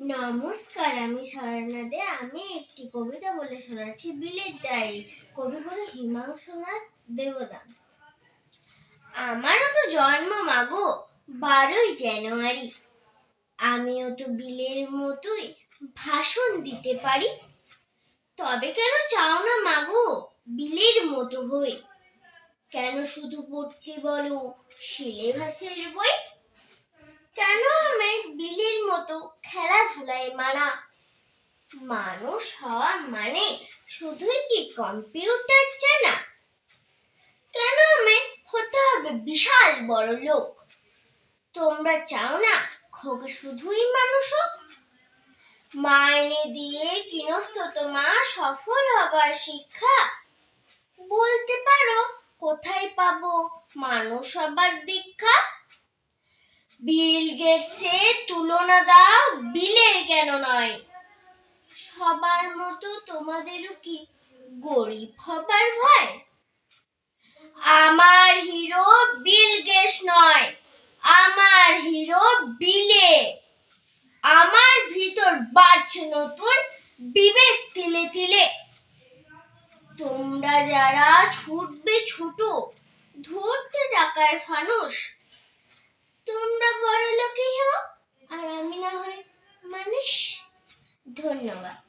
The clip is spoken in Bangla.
নমস্কার, আমি স্বর্ণা দে। আমি একটি কবিতা বলে শোনাচ্ছি, বিলের কবি হলো হিমাংশুনাথ দেবদান। আমারও তো জন্ম মাগো, বারোই জানুয়ারি। আমিও তো বিলের মতোই ভাষণ দিতে পারি। তবে কেন চাও না মাগো, বিলের মতো হই? কেন শুধু পড়তে বলো, সিলেবাসের বই? কেন মতো খেলাধুলায় মানা মানুষ হওয়া মানে শুধুই কি কম্পিউটার জানা কেন আমি হতে হবে বিশাল বড় লোক? তোমরা চাও না খোকা শুধুই মানুষ হোক? মাইনে দিয়ে কিনস্ত তোমার সফল হবার শিক্ষা? বলতে পারো, কোথায় পাবো মানুষ হবার দীক্ষা? বিল গেটসের তুলনা দাও বিলের কেন নয়? সবার মতো তোমাদেরও কি গরিব হবার ভয়? আমার হিরো বিল গেটস নয়, আমার হিরো বিলে। আমার ভিতর বাড়ছে নতুন বিবেক তিলে তিলে। তোমরা যারা ছুটবে ছোট, ধরতে টাকার ফানুষ, তোমরা বড় লোকই ধন্যবাদ